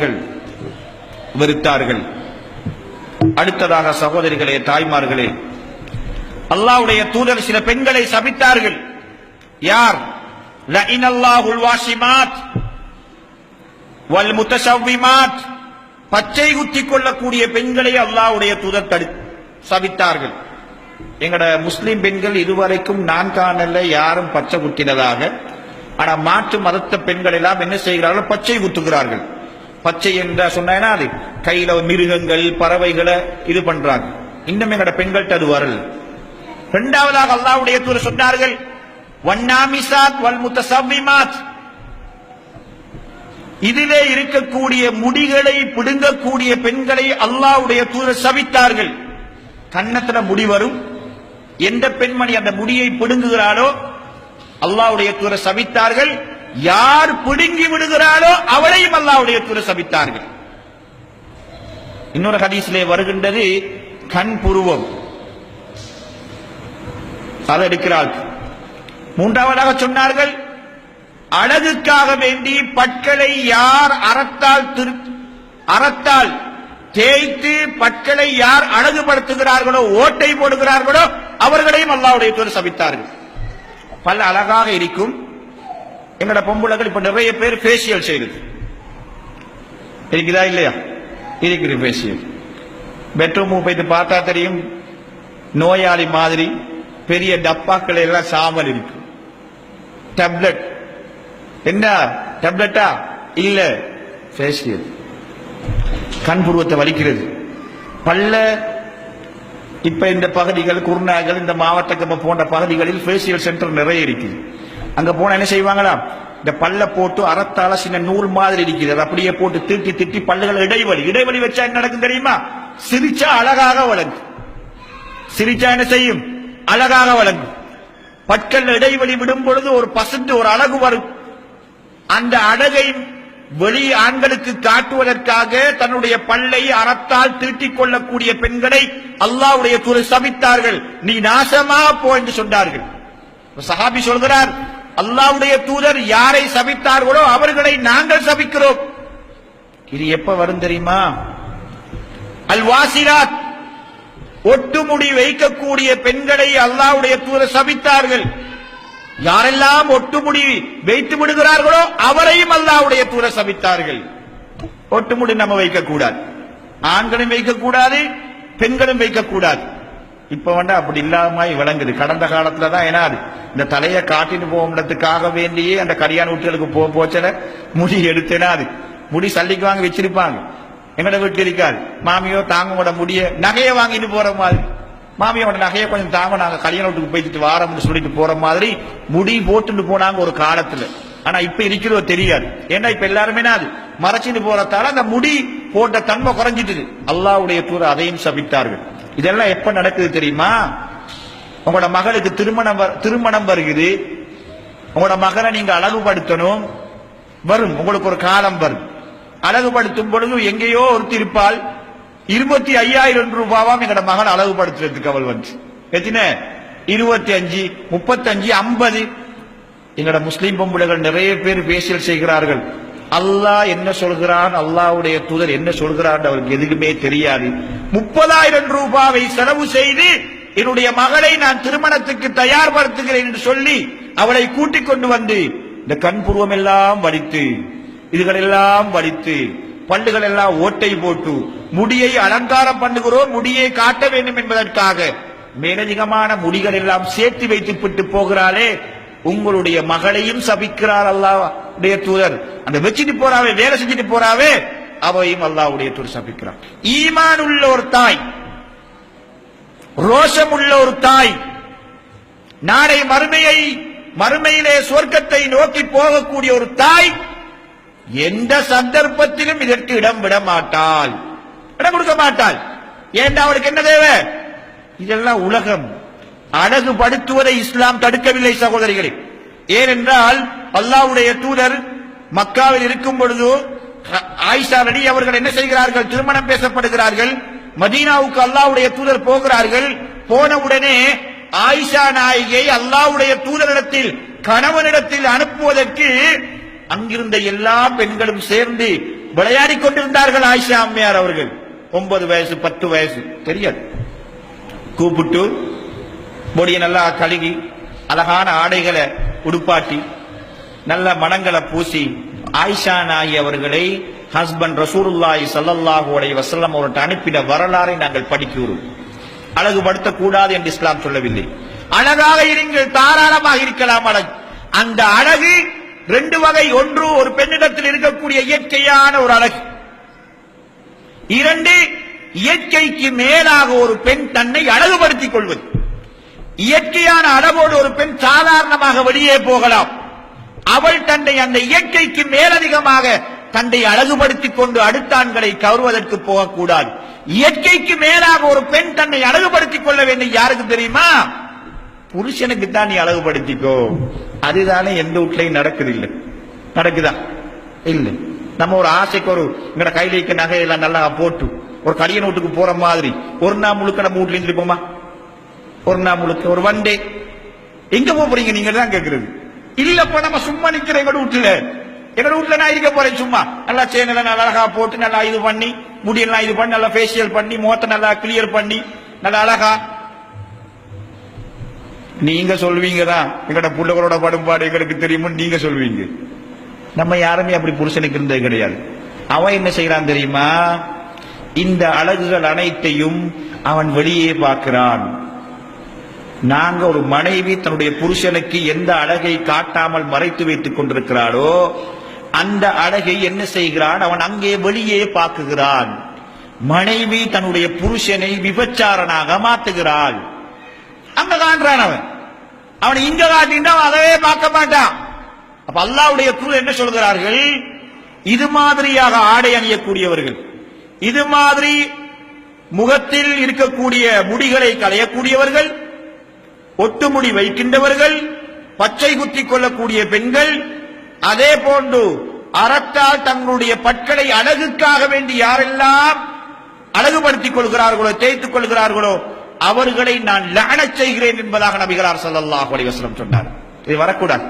அவர்கள் வெறுத்தார்கள். அடுத்ததாக சகோதரிகளே தாய்மார்களே அல்லாஹ்வுடைய தூதர் சில பெண்களை சபித்தார்கள். யார்? பச்சை குத்திக் கொள்ளக்கூடிய பெண்களை அல்லாவுடைய தூதர் தடு சபித்தார்கள். எங்கட முஸ்லிம் பெண்கள் இதுவரைக்கும் நான் காணல யாரும் பச்சை குத்தினதாக ஆனா மாற்று மதத்த பெண்கள் எல்லாம் என்ன செய்கிறார்கள்? பச்சை குத்துகிறார்கள் பச்சை என்ற சொன்னா அது கையில மிருகங்கள் பறவைகளை இது பண்றாங்க. இன்னும் எங்கட பெண்கள்ட்ட அது வரல. இரண்டாவதாக அல்லாஹ்வுடைய தூதர் சொன்னார்கள் வண்ணாமிசாத் வல் முத்தசவ்விமாத். இதிலே இருக்கக்கூடிய முடிகளை பிடுங்கக்கூடிய பெண்களை அல்லாஹ்வுடைய தூதர் சபித்தார்கள் கன்னத்துல முடி வரும். எந்த பெண்மணி அந்த முடியை பிடுங்குகிறாளோ அல்லாஹ்வுடைய தூர சபித்தார்கள் யார் பிடுங்கி விடுகிறாளோ அவளையும் அல்லாவுடைய தூதர் சபித்தார்கள். இன்னொரு ஹதீஸிலே வருகின்றது கண் புருவம். அதை எடுக்கிறாள். மூன்றாவதாக சொன்னார்கள் அழகுக்காக வேண்டி பற்களை யார் அறத்தால் திரு அறத்தால் தேய்த்து பற்களை யார் அழகுபடுத்துகிறார்களோ ஓட்டை போடுகிறார்களோ அவர்களையும் அல்லாவுடைய தூர் சபித்தார்கள். பல அழகாக இருக்கும் எங்கட பொம்புலகள் இப்ப நிறைய பேர் ஃபேஷியல் செய்யுது. இருக்குதா இல்லையா? இருக்குது ஃபேஷியல் பெட்ரூம் போயிட்டு பார்த்தா தெரியும் நோயாளி மாதிரி பெரிய டப்பாக்கள் எல்லாம் சாமல் இருக்கு. டேப்லெட் என்ன? டேப்லெட்டா இல்ல. ஃபேஷியல் கண் புருவத்தை வலிக்கிறது. பல்ல இப்ப இந்த பகுதிகள் குருநாகல் இந்த மாவட்டக்கம்ப போன்ற பகுதிகளில் ஃபேஷியல் சென்டர் நிறைய இருக்குது. அங்க போனா என்ன செய்வாங்களா? இந்த பல்ல போட்டு அறத்தால சின்ன நூல் மாதிரி இருக்குது. அப்படியே போட்டு திட்டி திட்டி பல்லுகள் இடைவெளி. இடைவெளி வச்சா என்ன நடக்கும் தெரியுமா? சிரிச்சா அழகாக வழங்கும். சிரிச்சா என்ன செய்யும்? அழகாக வழங்கும். பற்கள் இடைவெளி விடும் பொழுது ஒரு பசுந்து ஒரு அழகு வரும். அந்த அழகை வெளி ஆண்களுக்கு காட்டுவதற்காக தன்னுடைய பல்லை அறத்தால் தீட்டிக் கொள்ளக்கூடிய பெண்களை அல்லாவுடைய துறை சபித்தார்கள். நீ நாசமா போ என்று சொன்னார்கள். சஹாபி சொல்கிறார் அல்லாவுடைய தூதர் யாரை சபித்தார்களோ அவர்களை நாங்கள் சபிக்கிறோம். இது எப்ப வரும் தெரியுமா? அல் வாசிராத் ஒட்டுமுடி வைக்கக்கூடிய பெண்களை அல்லாவுடைய தூதர் சபித்தார்கள். யாரெல்லாம் ஒட்டுமுடி வைத்து விடுகிறார்களோ அவரையும் அல்லாவுடைய தூர சபித்தார்கள். ஒட்டுமுடி நம்ம வைக்கக்கூடாது. ஆண்களும் வைக்கக்கூடாது பெண்களும் வைக்கக்கூடாது. இப்ப வந்து அப்படி இல்லாமல் விளங்குது. கடந்த காலத்துல தான் ஏன்னா இந்த தலையை காட்டிட்டு போகிறதுக்காக வேண்டியே அந்த கல்யாண வீட்டுகளுக்கு போ போச்சல. முடி எடுத்தேனா அது? முடி சல்லிக்கு வாங்க வச்சிருப்பாங்க. எங்கட வீட்டு இருக்காது. மாமியோ தாங்கோட முடிய நகையை வாங்கிட்டு போற மாதிரி. மாமியோட நகையை கொஞ்சம் தாங்க நாங்க கல்யாண வீட்டுக்கு போயிட்டு வாரம்னு சொல்லிட்டு போற மாதிரி முடி போட்டுட்டு போனாங்க ஒரு காலத்துல. ஆனா இப்ப இருக்கிறதோ தெரியாது. ஏன்னா இப்ப எல்லாருமே அது? மறைச்சிட்டு போறதால அந்த முடி போட்ட தன்மை குறைஞ்சிட்டு அல்லாவுடைய தூர அதையும் சபித்தார்கள். இதெல்லாம் எப்ப நடக்குது தெரியுமா? உங்களோட மகளுக்கு திருமணம் வ- திருமணம் வருகிறது. உங்களோட மகனை நீங்க அழகுபடுத்தணும். வரும். உங்களுக்கு ஒரு காலம் வரும். அழகுபடுத்தும் பொழுது எங்கேயோ ஒருத்தி இருப்பால் இருபத்தி ஐயாயிரம் ரூபாவாம் எங்கட மகன் அழகுபடுத்துறதுக்கு அவள் வந்து. எத்தின? இருபத்தி அஞ்சு முப்பத்தஞ்சு ஐம்பது. எங்கட முஸ்லீம் பொம்பளைகள் நிறைய பேர் பேசியல் செய்கிறார்கள். அல்லாஹ் என்ன சொல்கிறான்? அல்லாவுடைய தூதர் என்ன சொல்கிறான் அவருக்கு எதுக்குமே தெரியாது. முப்பதாயிரம் ரூபாவை செலவு செய்து என்னுடைய மகளை நான் திருமணத்துக்கு தயார்படுத்துகிறேன் என்று சொல்லி அவளை கூட்டிக் கொண்டு வந்து இந்த கண்புருவம் எல்லாம் வடித்து இதுகளெல்லாம் வடித்து பல்லுகள் எல்லாம் ஓட்டை போட்டு முடியை அலங்காரம் பண்ணுகிறோம் முடியை காட்ட வேண்டும் என்பதற்காக மேலதிகமான முடிகள் எல்லாம் சேர்த்து வைத்து விட்டு போகிறாளே உங்களுடைய மகளையும் சபிக்கிறார் அல்லாவுடைய தூதர். அந்த வச்சுட்டு போறாவே வேலை செஞ்சுட்டு போறாவே அவையும் அல்லாவுடைய தூர் சபிக்கிறார். ஈமான் உள்ள ஒரு தாய் ரோஷம் உள்ள ஒரு தாய் நாளை மறுமையை மறுமையிலே சொர்க்கத்தை நோக்கி போகக்கூடிய ஒரு தாய் எந்த சந்தர்ப்பத்திலும் இதற்கு இடம் விட மாட்டாள். இடம் கொடுக்க மாட்டாள். ஏண்டா அவளுக்கு என்ன தேவை? இதெல்லாம் உலகம். அழகுபடுத்துவதை இஸ்லாம் தடுக்கவில்லை சகோதரிகளே. ஏனென்றால் அல்லாஹ்வுடைய தூதர் மக்காவில் இருக்கும் பொழுது ஆயிஷா நடி அவர்கள் என்ன செய்கிறார்கள்? திருமணம் பேசப்படுகிறார்கள். மதீனாவுக்கு அல்லாஹ்வுடைய தூதர் போகிறார்கள். போன உடனே ஆயிஷா நாயகியை அல்லாஹ்வுடைய தூதரிடத்தில் கணவனிடத்தில் அனுப்புவதற்கு அங்கிருந்த எல்லா பெண்களும் சேர்ந்து விளையாடிக் கொண்டிருந்தார்கள் ஆயிஷா அம்மையார் அவர்கள். ஒன்பது வயசு பத்து வயசு தெரியாது. கூப்பிட்டு பொடியை நல்லா கழுகி அழகான ஆடைகளை உடுப்பாட்டி நல்ல மனங்களை பூசி ஆயிஷா நாயி அவர்களை ஹஸ்பண்ட் ரசூருல்லாய் ஸல்லல்லாஹு அலைஹி வசல்லம் அவர்கிட்ட அனுப்பின வரலாறை நாங்கள் படிக்கிறோம் அழகுபடுத்தக் கூடாது என்று இஸ்லாம் சொல்லவில்லை. அழகாக இருங்கள் தாராளமாக இருக்கலாம் அழகு. அந்த அழகு ரெண்டு வகை ஒன்று ஒரு பெண்ணிடத்தில் இருக்கக்கூடிய இயற்கையான ஒரு அழகு. இரண்டு இயற்கைக்கு மேலாக ஒரு பெண் தன்னை அழகுபடுத்திக் கொள்வது. இயற்கையான அளவோடு ஒரு பெண் சாதாரணமாக வெளியே போகலாம். அவள் தன்னை அந்த இயற்கைக்கு மேலதிகமாக தன்னை அழகுபடுத்திக் கொண்டு அடுத்தாண்களை கவர்வதற்கு போகக்கூடாது. இயற்கைக்கு மேலாக ஒரு பெண் தன்னை அழகுபடுத்திக் கொள்ள வேண்டும். யாருக்கு தெரியுமா? புருஷனுக்கு தான் நீ அழகுபடுத்திக்கோ. அதுதானே எந்த வீட்லையும் நடக்குது இல்ல நடக்குதா? இல்ல. நம்ம ஒரு ஆசைக்கு ஒரு எங்கட கையில இருக்க நகையெல்லாம் நல்லா போட்டு ஒரு கல்யாண வீட்டுக்கு போற மாதிரி ஒரு நாள் முழுக்க நம்ம வீட்டுல இருந்துருப்போமா ஒரு நாள் முழுக்க ஒரு ஒன் டே எங்க போறீங்க? நீங்க தான் கேக்குறது இல்லப்ப நம்ம சும்மா நிக்கிற எங்க வீட்டுல? எங்க வீட்டுல நான் இருக்க போறேன் சும்மா. நல்லா சேனல நல்லா அழகா போட்டு நல்லா இது பண்ணி முடியெல்லாம் இது பண்ணி நல்லா ஃபேஷியல் பண்ணி முகத்தை நல்லா கிளியர் பண்ணி நல்லா அழகா. நீங்க சொல்வீங்க தான் எங்கட பிள்ளைகளோட படும்பாடு எங்களுக்கு தெரியும்னு நீங்க சொல்வீங்க. நம்ம யாருமே அப்படி புருஷனுக்கு இருந்தது கிடையாது. அவன் என்ன செய்யறான் தெரியுமா? இந்த அழகுகள் அனைத்தையும் அவன் வெளியே பார்க்கிறான். நாங்க ஒரு மனைவி தன்னுடைய புருஷனுக்கு எந்த அழகை காட்டாமல் மறைத்து வைத்துக் கொண்டிருக்கிறாளோ அந்த அழகை என்ன செய்கிறான்? அவன் அங்கே வெளியே பார்க்குகிறான். மனைவி தன்னுடைய புருஷனை விபச்சாரனாக மாத்துகிறாள் அங்க காண்றான் அவன். அவன் இங்க காட்டினா அதவே பார்க்க மாட்டான். அப்ப அல்லாவுடைய குரு என்ன சொல்கிறார்கள்? இது மாதிரியாக ஆடை அணியக்கூடியவர்கள் இது மாதிரி முகத்தில் இருக்கக்கூடிய முடிகளை களையக்கூடியவர்கள் ஒட்டுமுடி வைக்கின்றவர்கள் பச்சை குத்திக் கொள்ளக்கூடிய பெண்கள் அதே போன்று அறத்தால் தங்களுடைய பற்களை அழகுக்காக வேண்டி யாரெல்லாம் அழகுபடுத்திக் கொள்கிறார்களோ தேய்த்துக் கொள்கிறார்களோ அவர்களை நான் லானச் செய்கிறேன் என்பதாக நபிகளார் ஸல்லல்லாஹு அலைஹி சொன்னார் இது வரக்கூடாது.